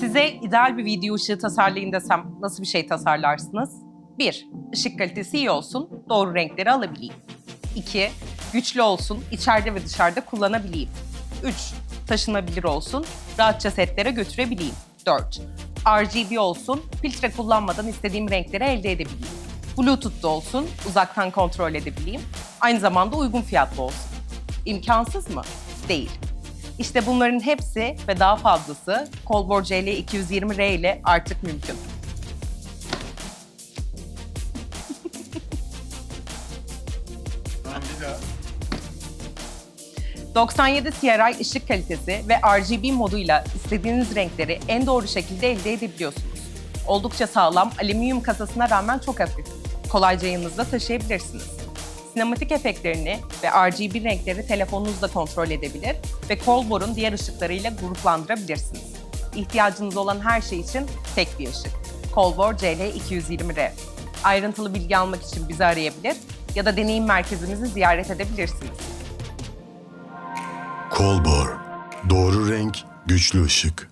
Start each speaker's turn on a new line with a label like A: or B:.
A: Size ideal bir video ışığı tasarlayın desem nasıl bir şey tasarlarsınız? 1. Işık kalitesi iyi olsun, doğru renkleri alabileyim. 2. Güçlü olsun, içeride ve dışarıda kullanabileyim. 3. Taşınabilir olsun, rahatça setlere götürebileyim. 4. RGB olsun, filtre kullanmadan istediğim renkleri elde edebileyim. Bluetooth'ta olsun, uzaktan kontrol edebileyim. Aynı zamanda uygun fiyatlı olsun. İmkansız mı? Değil. İşte bunların hepsi ve daha fazlası Colbor CL 220R ile artık mümkün.
B: Bir daha.
A: 97 CRI ışık kalitesi ve RGB moduyla istediğiniz renkleri en doğru şekilde elde edebiliyorsunuz. Oldukça sağlam, alüminyum kasasına rağmen çok hafif. Kolayca yanınızda taşıyabilirsiniz. Sinematik efektlerini ve RGB renkleri telefonunuzla kontrol edebilir ve Colbor'un diğer ışıklarıyla gruplandırabilirsiniz. İhtiyacınız olan her şey için tek bir ışık. Colbor CL220R. Ayrıntılı bilgi almak için bizi arayabilir ya da deneyim merkezimizi ziyaret edebilirsiniz.
B: Kolbor. Doğru renk, güçlü ışık.